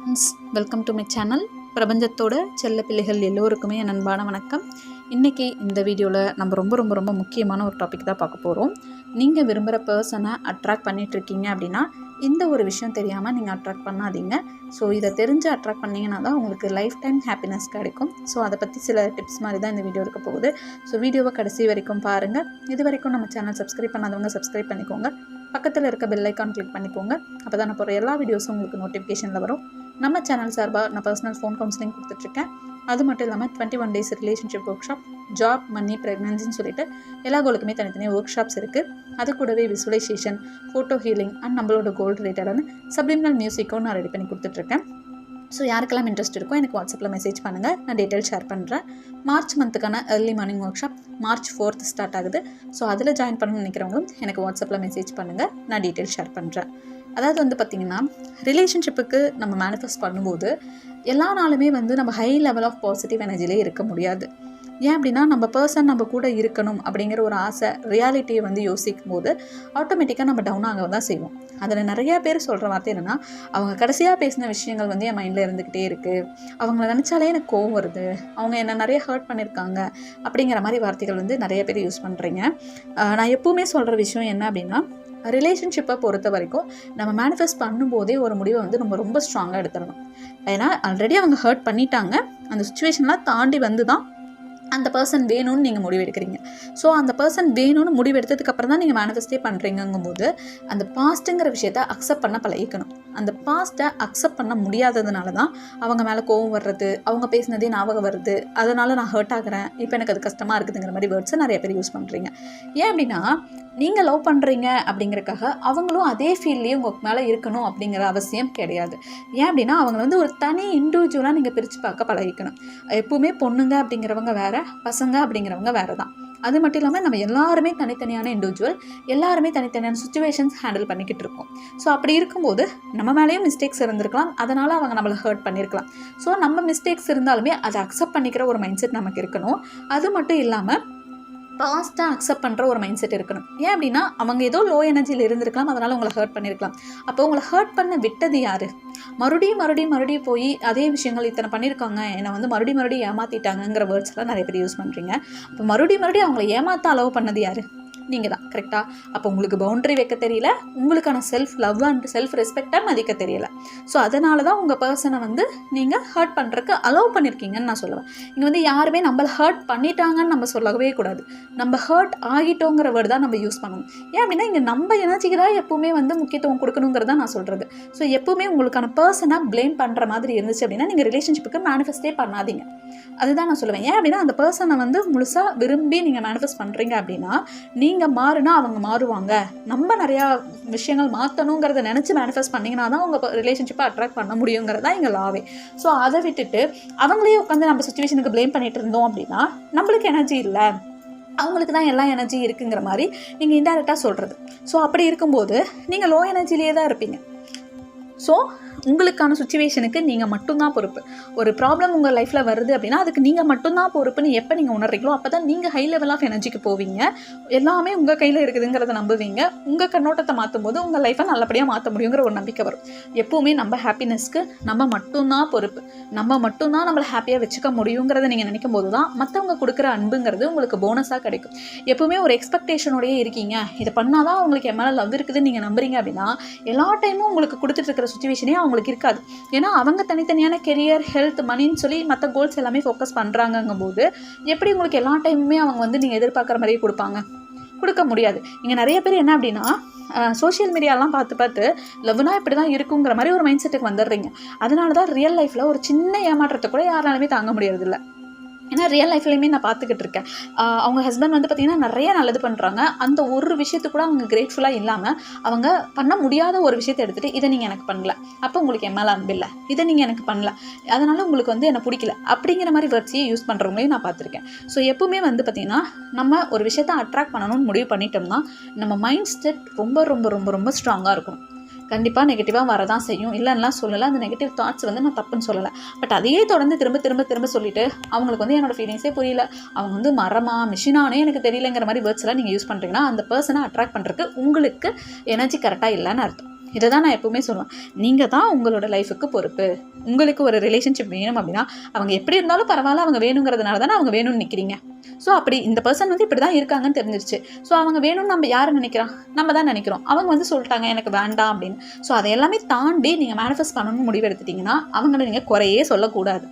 Friends welcome to my channel பிரபஞ்சத்தோட செல்ல பிள்ளைகள் எல்லோருக்குமே என் அன்பான வணக்கம். இன்றைக்கி இந்த வீடியோவில் நம்ம ரொம்ப ரொம்ப ரொம்ப முக்கியமான ஒரு டாபிக் தான் பார்க்க போகிறோம் நீங்கள் விரும்புகிற பர்சனை அட்ராக்ட் பண்ணிகிட்ருக்கீங்க அப்படின்னா இந்த ஒரு விஷயம் தெரியாமல் நீங்கள் அட்ராக்ட் பண்ணாதீங்க. ஸோ இதை தெரிஞ்சு அட்ராக்ட் பண்ணிங்கன்னா தான் உங்களுக்கு லைஃப் டைம் ஹாப்பினஸ் கிடைக்கும். ஸோ அதை பற்றி சில டிப்ஸ் மாதிரி தான் இந்த வீடியோ இருக்க போகுது. ஸோ வீடியோவை கடைசி வரைக்கும் பாருங்கள் இது வரைக்கும் நம்ம சேனல் சப்ஸ்கிரைப் பண்ணாதவங்க சப்ஸ்கிரைப் பண்ணிக்கோங்க. பக்கத்தில் இருக்க பெல் ஐக்கான் கிளிக் பண்ணிக்கோங்க. அப்போ தான் நான் போகிற எல்லா வீடியோஸும் உங்களுக்கு நோட்டிஃபிகேஷனில் வரும். நம்ம சேனல் சார்பாக நான் பர்சனல் ஃபோன் கவுன்சிலிங் கொடுத்துட்ருக்கேன். அது மட்டும் இல்லாமல் twenty one days relationship workshop job money ப்ரெக்னன்சின்னு சொல்லிட்டு எல்லா கோலுக்குமே தனித்தனியாக ஒர்க் ஷாப்ஸ் இருக்குது அது கூடவே விசுவலைசேஷன் ஃபோட்டோ ஹீலிங் அண்ட் நம்மளோட கோல் ரிலேட்டடான சப்ளிமினல் மியூசிக்கும் நான் ரெடி பண்ணி கொடுத்துட்ருக்கேன். ஸோ யாருக்கெல்லாம் இன்ட்ரெஸ்ட் இருக்கோ எனக்கு வாட்ஸ்அப்பில் மெசேஜ் பண்ணுங்கள் நான் டீட்டெயில் ஷேர் பண்ணுறேன் March மந்த்துக்கான early morning workshop March fourth start ஆகுது. ஸோ அதில் ஜாயின் பண்ணணும்னு நினைக்கிறவங்களும் எனக்கு வாட்ஸ்அப்பில் மெசேஜ் பண்ணுங்கள் நான் டீட்டெயில் ஷேர் பண்ணுறேன் அதாவது வந்து பார்த்திங்கன்னா ரிலேஷன்ஷிப்புக்கு நம்ம மேனிஃபெஸ்ட் பண்ணும்போது எல்லா நாளுமே வந்து நம்ம ஹை லெவல் ஆஃப் பாசிட்டிவ் எனர்ஜிலே இருக்க முடியாது. ஏன் அப்படின்னா நம்ம பர்சன் நம்ம கூட இருக்கணும் அப்படிங்கிற ஒரு ஆசை ரியாலிட்டியை வந்து யோசிக்கும் போது ஆட்டோமேட்டிக்காக நம்ம டவுன் ஆக தான் செய்வோம். அதில் நிறையா பேர் சொல்கிற வார்த்தை என்னென்னா அவங்க கடைசியாக பேசின விஷயங்கள் வந்து என் மைண்டில் இருந்துக்கிட்டே இருக்குது அவங்கள நினச்சாலே எனக்கு கோவம் வருது. அவங்க என்னை நிறைய ஹர்ட் பண்ணியிருக்காங்க அப்படிங்கிற மாதிரி வார்த்தைகள் வந்து நிறைய பேர் யூஸ் பண்ணுறீங்க நான் எப்போவுமே சொல்கிற விஷயம் என்ன அப்படின்னா ரிலேஷன்ஷிப்பை பொறுத்த வரைக்கும் நம்ம மேனிஃபெஸ்ட் பண்ணும்போதே ஒரு முடிவை வந்து நம்ம ரொம்ப ஸ்ட்ராங்காக எடுத்துடணும். ஏன்னா ஆல்ரெடி அவங்க ஹர்ட் பண்ணிட்டாங்க. அந்த சுச்சுவேஷன்லாம் தாண்டி வந்து தான் அந்த பர்சன் வேணும்னு நீங்கள் முடிவெடுக்கிறீங்க. ஸோ அந்த பர்சன் வேணும்னு முடிவெடுத்ததுக்கப்புறம் தான் நீங்கள் மேனிஃபெஸ்டே பண்ணுறீங்கும் போது அந்த பாஸ்ட்டுங்கிற விஷயத்த அக்செப்ட் பண்ண பழகிக்கணும். அந்த பாஸ்ட்டை அக்செப்ட் பண்ண முடியாததுனால தான் அவங்க மேலே கோவம் வர்றது அவங்க பேசினதே ஞாபகம் வருது. அதனால் நான் ஹர்ட் ஆகிறேன். இப்போ எனக்கு அது கஷ்டமாக இருக்குதுங்கிற மாதிரி வேர்ட்ஸை நிறைய பேர் யூஸ் பண்ணுறீங்க ஏன் அப்படின்னா நீங்கள் லவ் பண்ணுறீங்க அப்படிங்கிறக்காக அவங்களும் அதே ஃபீல்ட்லேயே உங்களுக்கு மேலே இருக்கணும் அப்படிங்கிற அவசியம் கிடையாது. ஏன் அப்படின்னா அவங்கள வந்து ஒரு தனி இண்டிவிஜுவலாக நீங்கள் பிரித்து பார்க்க பழகிக்கணும். எப்பவுமே பொண்ணுங்க அப்படிங்கிறவங்க வேறு பசங்க அப்படிங்கிறவங்க வேறு தான் அது மட்டும் இல்லாமல் நம்ம எல்லாருமே தனித்தனியான இண்டிவிஜுவல் எல்லாருமே தனித்தனியான சுச்சுவேஷன்ஸ் ஹேண்டில் பண்ணிக்கிட்டு இருக்கோம். ஸோ அப்படி இருக்கும்போது நம்ம மேலேயும் மிஸ்டேக்ஸ் இருந்திருக்கலாம். அதனால் அவங்க நம்மளை ஹர்ட் பண்ணியிருக்கலாம் ஸோ நம்ம மிஸ்டேக்ஸ் இருந்தாலுமே அதை அக்செப்ட் பண்ணிக்கிற ஒரு மைண்ட் செட் நமக்கு இருக்கணும். அது மட்டும் இல்லாமல் பாஸ்ட்டாக அக்செப்ட் பண்ணுற ஒரு மைண்ட் செட் இருக்கணும். ஏன் அப்படின்னா அவங்க ஏதோ லோ எனர்ஜியில் இருந்திருக்கலாம் அதனால் உங்களை ஹர்ட் பண்ணியிருக்கலாம் அப்போ உங்களை ஹர்ட் பண்ண விட்டது யார்? மறுபடியும் மறுபடியும் மறுபடியும் போய் அதே விஷயங்கள் இத்தனை பண்ணியிருக்காங்க என்னை வந்து மறுபடியும் மறுபடியும் ஏமாற்றிட்டாங்கங்கிற வேர்ட்ஸ்லாம் நிறைய பேர் யூஸ் பண்ணுறீங்க அப்போ மறுபடியும் மறுபடியும் அவங்கள ஏமாற்ற அளவு பண்ணது யார்? நீங்கள் தான் கரெக்டாக அப்போ உங்களுக்கு பவுண்டரி வைக்க தெரியல உங்களுக்கான செல்ஃப் லவ் அண்ட் செல்ஃப் ரெஸ்பெக்டை மதிக்க தெரியல. ஸோ அதனால தான் உங்கள் பர்சனை வந்து நீங்கள் ஹர்ட் பண்ணுறக்கு அலோவ் பண்ணியிருக்கீங்கன்னு நான் சொல்லுவேன். இங்கே வந்து யாருமே நம்மளை ஹர்ட் பண்ணிட்டாங்கன்னு நம்ம சொல்லவே கூடாது. நம்ம ஹர்ட் ஆகிட்டோங்கிற வேர்டு தான் நம்ம யூஸ் பண்ணணும் ஏன் அப்படின்னா இங்கே நம்ம எனர்ஜிக்கு தான் எப்போவுமே வந்து முக்கியத்துவம் கொடுக்கணுங்கிறத நான் சொல்கிறது ஸோ எப்போவுமே உங்களுக்கான பர்சனை ப்ளேம் பண்ணுற மாதிரி இருந்துச்சு அப்படின்னா நீங்கள் ரிலேஷன்ஷிப்புக்கு மேனிஃபெஸ்டே பண்ணாதீங்க. அதுதான் நான் சொல்லுவேன். ஏன் அப்படின்னா அந்த பர்சனை வந்து முழுசாக விரும்பி நீங்கள் மேனிஃபெஸ்ட் பண்ணுறீங்க அப்படின்னா நீங்கள் மாறுனா அவங்க மாறுவாங்க. நம்ம நிறையா விஷயங்கள் மாற்றணுங்கிறத நினச்சி மேனிஃபெஸ்ட் பண்ணிங்கன்னா தான் உங்கள் ரிலேஷன்ஷிப்பை அட்ராக்ட் பண்ண முடியுங்கிறதா எங்கள் லாவே ஸோ அதை விட்டுட்டு அவங்களே உட்காந்து நம்ம சுச்சுவேஷனுக்கு ப்ளேம் பண்ணிட்டு இருந்தோம் அப்படின்னா நம்மளுக்கு எனர்ஜி இல்லை. அவங்களுக்கு தான் எல்லா எனர்ஜி இருக்குங்கிற மாதிரி நீங்கள் இன்டெரக்டாக சொல்கிறது ஸோ அப்படி இருக்கும்போது நீங்கள் லோ எனர்ஜிலேயே தான் இருப்பீங்க. ஸோ உங்களுக்கான சுச்சுவேஷனுக்கு நீங்கள் மட்டும்தான் பொறுப்பு. ஒரு ப்ராப்ளம் உங்கள் லைஃப்பில் வருது அப்படின்னா அதுக்கு நீங்கள் மட்டும்தான் பொறுப்புன்னு எப்போ நீங்கள் உணர்றீங்களோ அப்போ தான் நீங்கள் ஹை லெவல் ஆஃப் எனர்ஜிக்கு போவீங்க. எல்லாமே உங்கள் கையில் இருக்குதுங்கிறத நம்புவீங்க. உங்கள் கண்ணோட்டத்தை மாற்றும் போது உங்கள் லைஃப்பை நல்லபடியாக மாற்ற முடியுங்கிற ஒரு நம்பிக்கை வரும். எப்போவுமே நம்ம ஹாப்பினஸ்க்கு நம்ம மட்டும்தான் பொறுப்பு. நம்ம மட்டும்தான் நம்மளை ஹாப்பியாக வச்சுக்க முடியுங்கிறத நீங்கள் நினைக்கும் போது தான் மற்றவங்க கொடுக்குற அன்புங்கிறது உங்களுக்கு போனஸாக கிடைக்கும். எப்போவுமே ஒரு எக்ஸ்பெக்டேஷனோடயே இருக்கீங்க. இதை பண்ணால் தான் உங்களுக்கு என் மேலே லவ் இருக்குதுன்னு நீங்கள் நம்புறீங்க அப்படின்னா எல்லா டைமும் உங்களுக்கு கொடுத்துட்டு இருக்கிற சுச்சுவேஷனே அவங்களுக்கு இருக்காது. ஏன்னா அவங்க தனித்தனியான கெரியர் ஹெல்த் மணின்னு சொல்லி மற்ற கோல்ஸ் எல்லாமே ஃபோக்கஸ் பண்ணுறாங்கங்கும் போது எப்படி உங்களுக்கு எல்லா டைமுமே அவங்க வந்து நீங்கள் எதிர்பார்க்குற மாதிரியே கொடுப்பாங்க? கொடுக்க முடியாது. இங்கே நிறைய பேர் என்ன அப்படின்னா சோஷியல் மீடியாலாம் பார்த்து பார்த்து லவ்னா இப்படி தான் இருக்குங்கிற மாதிரி ஒரு மைண்ட் செட்டுக்கு வந்துடுறீங்க. அதனால தான் ரியல் லைஃப்பில் ஒரு சின்ன ஏமாற்றத்தை கூட யாராலுமே தாங்க முடியறதில்ல. ஏன்னா ரியல் லைஃப்லையுமே நான் பார்த்துக்கிட்டு இருக்கேன். அவங்க ஹஸ்பண்ட் வந்து பார்த்திங்கன்னா நிறைய நல்லது பண்ணுறாங்க அந்த ஒரு விஷயத்துக்கு கூட அவங்க கிரேட்ஃபுல்லாக இல்லாமல் அவங்க பண்ண முடியாத ஒரு விஷயத்தை எடுத்துகிட்டு இதை நீங்கள் எனக்கு பண்ணல. அப்போ உங்களுக்கு என் மேலே அன்பில்லை இதை நீங்கள் எனக்கு பண்ணல. அதனால் உங்களுக்கு வந்து என்னை பிடிக்கல. அப்படிங்கிற மாதிரி வேர்ட்ஸையே யூஸ் பண்ணுறவங்களையும் நான் பார்த்துருக்கேன். ஸோ எப்பவுமே வந்து பார்த்திங்கன்னா நம்ம ஒரு விஷயத்தை அட்ராக்ட் பண்ணணும்னு முடிவு பண்ணிட்டோம்னா நம்ம மைண்ட் செட் ரொம்ப ரொம்ப ரொம்ப ரொம்ப ஸ்ட்ராங்காக இருக்கும் கண்டிப்பாக நெகட்டிவாக வரதான் செய்யும். இல்லைன்னா சொல்லலை. அந்த நெகட்டிவ் தாட்ஸ் வந்து நான் தப்புன்னு சொல்லலை. பட் அதையே தொடர்ந்து திரும்ப திரும்ப திரும்ப சொல்லிட்டு அவங்களுக்கு வந்து என்னோடய ஃபீலிங்ஸே புரியல. அவங்க வந்து மரமா மிஷினானே எனக்கு தெரியலங்கிற மாதிரி வேர்ட்ஸ்லாம் நீங்கள் யூஸ் பண்ணுறீங்கன்னா அந்த பர்சனை அட்ராக்ட் பண்ணுறதுக்கு உங்களுக்கு எனர்ஜி கரெக்டாக இல்லைன்னு அர்த்தம். இதை தான் நான் எப்பவுமே சொல்லுவேன். நீங்கள் தான் உங்களோட லைஃபுக்கு பொறுப்பு. உங்களுக்கு ஒரு ரிலேஷன்ஷிப் வேணும் அப்படின்னா அவங்க எப்படி இருந்தாலும் பரவாயில்ல அவங்க வேணுங்கிறதுனால தானே அவங்க வேணும்னு நிற்கிறீங்க ஸோ அப்படி இந்த பர்சன் வந்து இப்படி தான் இருக்காங்கன்னு தெரிஞ்சிருச்சு. ஸோ அவங்க வேணும்னு நம்ம யார் நினைக்கிறோம்? நம்ம தான் நினைக்கிறோம். அவங்க வந்து சொல்லிட்டாங்க எனக்கு வேண்டாம் அப்படின்னு. ஸோ அதை எல்லாமே தாண்டி நீங்கள் மேனிஃபெஸ்ட் பண்ணணும்னு முடிவு எடுத்துட்டிங்கன்னா அவங்கள நீங்கள் குறையே சொல்லக்கூடாது.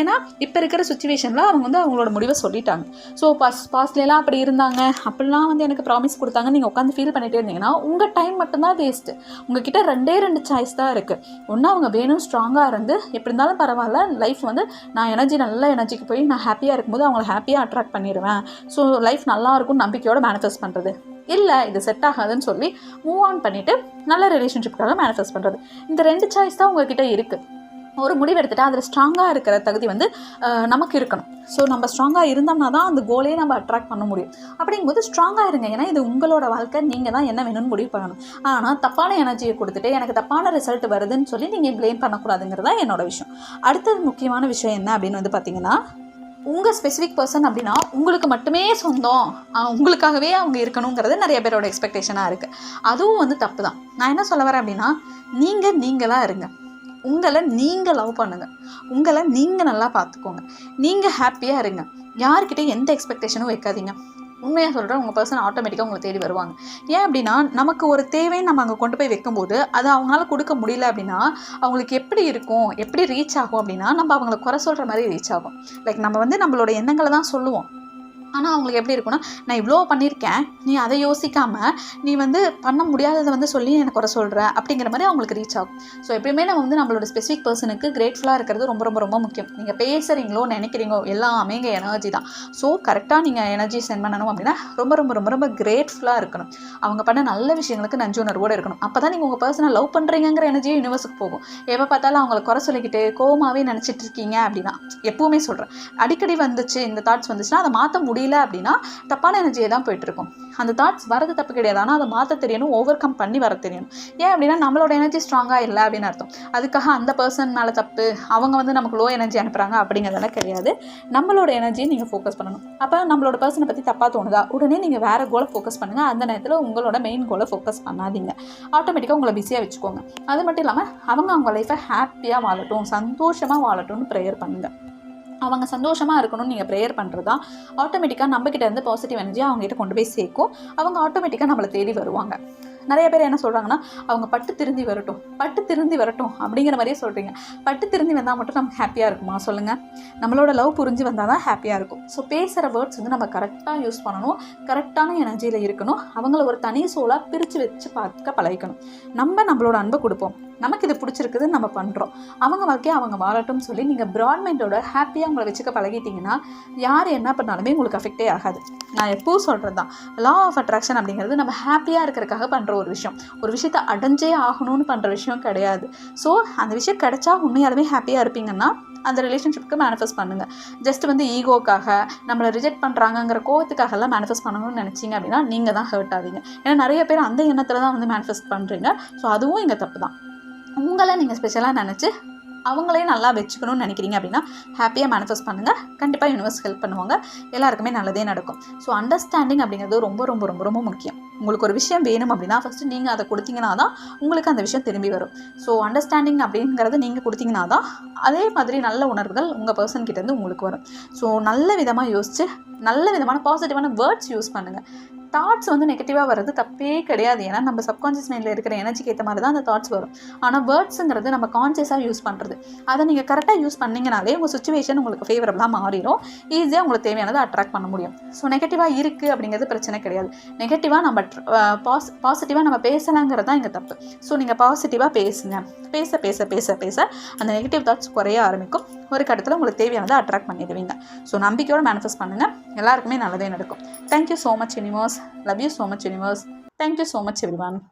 ஏன்னா இப்போ இருக்கிற சுச்சுவேஷனில் அவங்க வந்து அவங்களோட முடிவை சொல்லிட்டாங்க. ஸோ பாஸ் பாஸ்ட்லாம் அப்படி இருந்தாங்க. அப்படிலாம் வந்து எனக்கு ப்ராமிஸ் கொடுத்தாங்க நீங்கள் உட்காந்து ஃபீல் பண்ணிகிட்டே இருந்தீங்கன்னா உங்கள் டைம் மட்டும்தான் வேஸ்ட்டு உங்ககிட்ட ரெண்டே ரெண்டு சாய்ஸ் தான் இருக்குது ஒன்று அவங்க வேணும் ஸ்ட்ராங்காக இருந்து எப்படி இருந்தாலும் பரவாயில்ல லைஃப் வந்து நான் எனர்ஜி நல்ல எனர்ஜிக்கு போய் நான் ஹாப்பியாக இருக்கும்போது அவங்கள ஹாப்பியாக அட்ராக்ட் பண்ணிடுவேன். ஸோ லைஃப் நல்லா இருக்கும்னு நம்பிக்கையோட மேனிஃபெஸ்ட் பண்ணுறது இல்லை இது செட் ஆகாதுன்னு சொல்லி மூவ் ஆன் பண்ணிவிட்டு நல்ல ரிலேஷன்ஷிப்புக்காக மேனிஃபெஸ்ட் பண்ணுறது இந்த ரெண்டு சாய்ஸ் தான் உங்ககிட்ட இருக்குது ஒரு முடிவு அதில் ஸ்ட்ராங்காக இருக்கிற தகுதி வந்து நமக்கு இருக்கணும். ஸோ நம்ம ஸ்ட்ராங்காக இருந்தோம்னா தான் அந்த கோலே நம்ம அட்ராக்ட் பண்ண முடியும். அப்படிங்கும்போது ஸ்ட்ராங்காக இருங்க. ஏன்னா இது உங்களோட வாழ்க்கை. நீங்கள் தான் என்ன வேணும்னு முடிவு பண்ணணும். ஆனால் தப்பான எனர்ஜியை கொடுத்துட்டு எனக்கு தப்பான ரிசல்ட் வருதுன்னு சொல்லி நீங்கள் ப்ளேம் பண்ணக்கூடாதுங்கிறது தான் என்னோட விஷயம். அடுத்தது முக்கியமான விஷயம் என்ன அப்படின்னு வந்து பார்த்தீங்கன்னா உங்கள் ஸ்பெசிஃபிக் பர்சன் அப்படின்னா உங்களுக்கு மட்டுமே சொந்தம். உங்களுக்காகவே அவங்க இருக்கணுங்கிறது நிறைய பேரோட எக்ஸ்பெக்டேஷனாக இருக்குது அதுவும் வந்து தப்பு தான். நான் என்ன சொல்ல வரேன் அப்படின்னா நீங்கள் நீங்களாக இருங்க. உங்களை நீங்கள் லவ் பண்ணுங்கள் உங்களை நீங்கள் நல்லா பார்த்துக்கோங்க. நீங்கள் ஹாப்பியாக இருங்க. யார்கிட்டயும் எந்த எக்ஸ்பெக்டேஷனும் வைக்காதீங்க. உண்மையாக சொல்கிறேன் உங்கள் பர்சன் ஆட்டோமேட்டிக்காக உங்களை தேடி வருவாங்க. ஏன் அப்படின்னா நமக்கு ஒரு தேவைன்னு நம்ம அங்கே கொண்டு போய் வைக்கும்போது அதை அவங்களால கொடுக்க முடியல அப்படின்னா அவங்களுக்கு எப்படி இருக்கும் எப்படி ரீச் ஆகும் அப்படின்னா நம்ம அவங்கள குறை சொல்கிற மாதிரி ரீச் ஆகும். லைக் நம்ம வந்து நம்மளோட எண்ணங்களை தான் சொல்லுவோம். ஆனால் அவங்களுக்கு எப்படி இருக்குன்னா நான் இவ்வளோ பண்ணியிருக்கேன் நீ அதை யோசிக்காமல் நீ வந்து பண்ண முடியாததை வந்து சொல்லி எனக்கு குறை சொல்கிற அப்படிங்கிற மாதிரி அவங்களுக்கு ரீச் ஆகும். ஸோ எப்பயுமே நம்ம வந்து நம்மளோட ஸ்பெசிஃபிக் பர்சனுக்கு கிரேட்ஃபுல்லாக இருக்கிறது ரொம்ப ரொம்ப ரொம்ப முக்கியம். நீங்கள் பேசுகிறீங்களோ நினைக்கிறீங்களோ எல்லாமே இங்கே எனர்ஜி தான். ஸோ கரெக்டாக நீங்கள் எனர்ஜி சென்ட் பண்ணணும் அப்படின்னா ரொம்ப ரொம்ப ரொம்ப ரொம்ப கிரேட்ஃபுல்லாக இருக்கணும். அவங்க பண்ண நல்ல விஷயங்களுக்கு நஞ்சுணர்வோடு இருக்கணும். அப்போ தான் நீங்கள் உங்கள் பர்சனை லவ் பண்ணுறீங்கிற எனர்ஜியும் யூனிவர்ஸுக்கு போகும். எப்போ பார்த்தாலும் அவங்கள குறை சொல்லிக்கிட்டு கோமாவே நினச்சிட்டு இருக்கீங்க அப்படின்னா எப்பவுமே சொல்கிறேன் அடிக்கடி வந்துச்சு இந்த தாட்ஸ் வந்துச்சுன்னா அதை மாற்ற முடியும் முடியல அப்படின்னா தப்பான எனர்ஜியை தான் போயிட்டு இருக்கும் அந்த தாட்ஸ் வரது தப்பு கிடையாது. ஆனால் அதை மாற்ற தெரியணும் ஓவர் கம் பண்ணி வர தெரியணும். ஏன் அப்படின்னா நம்மளோட எனர்ஜி ஸ்ட்ராங்காக இல்லை அப்படின்னு அர்த்தம். அதுக்காக அந்த பர்சன் மேலே தப்பு அவங்க வந்து நமக்கு லோ எனர்ஜி அனுப்புகிறாங்க அப்படிங்கிறதெல்லாம் கிடையாது. நம்மளோட எனர்ஜியை நீங்கள் ஃபோக்கஸ் பண்ணணும். அப்போ நம்மளோட பர்சனை பற்றி தப்பாக தோணுதா? உடனே நீங்கள் வேறு கோலை ஃபோக்கஸ் பண்ணுங்கள் அந்த நேரத்தில் உங்களோட மெயின் கோலை ஃபோக்கஸ் பண்ணாதீங்க. ஆட்டோமேட்டிக்காக உங்களை பிஸியாக வச்சுக்கோங்க. அது மட்டும் இல்லாமல் அவங்க அவங்க லைஃப்பை ஹாப்பியாக வாழட்டும் சந்தோஷமாக வாழட்டும்னு ப்ரேயர் பண்ணுங்கள் அவங்க சந்தோஷமாக இருக்கணும்னு நீங்கள் ப்ரேயர் பண்ணுறதா ஆட்டோமேட்டிக்காக நம்மக்கிட்ட இருந்து பாசிட்டிவ் எனர்ஜி அவங்ககிட்ட கொண்டு போய் சேர்க்கும். அவங்க ஆட்டோமேட்டிக்காக நம்மளை தேடி வருவாங்க. நிறைய பேர் என்ன சொல்கிறாங்கன்னா அவங்க பட்டு திருந்தி வரட்டும் பட்டு திருந்தி வரட்டும் அப்படிங்கிற மாதிரியே சொல்கிறீங்க பட்டு திருந்தி வந்தால் மட்டும் நமக்கு ஹாப்பியாக இருக்குமா? சொல்லுங்கள் நம்மளோட லவ் புரிஞ்சு வந்தால் தான் ஹாப்பியாக இருக்கும். ஸோ பேசுகிற வேர்ட்ஸ் வந்து நம்ம கரெக்டாக யூஸ் பண்ணணும். கரெக்டான எனர்ஜியில் இருக்கணும். அவங்கள ஒரு தனி சோலாக பிரித்து வச்சு பார்க்க பழகிக்கணும். நம்ம நம்மளோட அன்பை கொடுப்போம். நமக்கு இது பிடிச்சிருக்குது நம்ம பண்ணுறோம் அவங்க வாழ்க்கையை அவங்க வாழட்டும் சொல்லி நீங்கள் ப்ராட்மைண்டோட ஹாப்பியாக உங்களை வச்சுக்க பழகிட்டீங்கன்னா யார் என்ன பண்ணாலுமே உங்களுக்கு அஃபெக்டே ஆகாது. நான் எப்பவும் சொல்கிறது தான் லா ஆஃப் அட்ராக்ஷன் அப்படிங்கிறது நம்ம ஹாப்பியாக இருக்கிறதுக்காக பண்ணுற ஒரு விஷயம். ஒரு விஷயத்தை அடைஞ்சே ஆகணும்னு பண்ணுற விஷயம் கிடையாது. ஸோ அந்த விஷயம் கிடைச்சா உண்மையாலுமே ஹாப்பியாக இருப்பீங்கன்னா அந்த ரிலேஷன்ஷிப்புக்கு மேனிஃபெஸ்ட் பண்ணுங்கள் ஜஸ்ட் வந்து ஈகோக்காக நம்மளை ரிஜெக்ட் பண்ணுறாங்கங்கிற கோவத்துக்காகலாம் மேனிஃபெஸ்ட் பண்ணணும்னு நினச்சிங்க அப்படின்னா நீங்கள் தான் ஹர்ட் ஆவீங்க. ஏன்னா நிறைய பேர் அந்த எண்ணத்தில் தான் வந்து மேனிஃபெஸ்ட் பண்ணுறீங்க ஸோ அதுவும் இங்கே தப்பு தான். உங்களை நீங்கள் ஸ்பெஷலாக நினச்சி அவங்களையும் நல்லா வச்சுக்கணும்னு நினைக்கிறீங்க அப்படின்னா ஹாப்பியாக மேனிஃபெஸ்ட் பண்ணுங்கள் கண்டிப்பாக யூனிவர்ஸ் ஹெல்ப் பண்ணுவாங்க. எல்லாருக்குமே நல்லதே நடக்கும். ஸோ அண்டர்ஸ்டாண்டிங் அப்படிங்கிறது ரொம்ப ரொம்ப ரொம்ப ரொம்ப முக்கியம். உங்களுக்கு ஒரு விஷயம் வேணும் அப்படின்னா ஃபஸ்ட்டு நீங்கள் அதை கொடுத்தீங்கன்னா தான் உங்களுக்கு அந்த விஷயம் திரும்பி வரும். ஸோ அண்டர்ஸ்டாண்டிங் அப்படிங்கிறத நீங்கள் கொடுத்தீங்கன்னா தான் அதே மாதிரி நல்ல உணர்வுகள் உங்கள் பர்சன் கிட்டேருந்து உங்களுக்கு வரும். ஸோ நல்ல விதமாக யோசித்து நல்ல விதமான பாசிட்டிவான வேர்ட்ஸ் யூஸ் பண்ணுங்கள் தாட்ஸ் வந்து நெகட்டிவாக வர்றது தப்பே கிடையாது. ஏன்னா நம்ம சப்கான்ஷியஸ் மைண்டில் இருக்கிற எனர்ஜிக்கு ஏற்ற மாதிரி தான் அந்த தாட்ஸ் வரும். ஆனால் வேர்ட்ஸுங்கிறது நம்ம கான்சியஸாக யூஸ் பண்ணுறது அதை நீங்கள் கரெக்டாக யூஸ் பண்ணிங்கனாலே உங்கள் சுச்சுவேஷன் உங்களுக்கு ஃபேவரபுளாக மாறிடும் ஈஸியாக உங்களுக்கு தேவையானதை அட்ராக்ட் பண்ண முடியும். ஸோ நெகட்டிவாக இருக்குது அப்படிங்கிறது பிரச்சனை கிடையாது. நெகட்டிவாக நம்ம பாஸ் பாசிட்டிவாக நம்ம பேசலாங்கிறது தான் இங்கே தப்பு. ஸோ நீங்கள் பாசிட்டிவாக பேசுங்க. பேச பேச பேச பேச அந்த நெகட்டிவ் தாட்ஸ் குறைய ஆரம்பிக்கும். ஒரு கட்டத்தில் உங்களுக்கு தேவையானதை அட்ராக்ட் பண்ணிடுவீங்க. ஸோ நம்பிக்கையோடு மேனிஃபெஸ்ட் பண்ணுங்கள் எல்லாருக்குமே நல்லதே நடக்கும். Thank you so much universe Love you so much, universe. Thank you so much, everyone.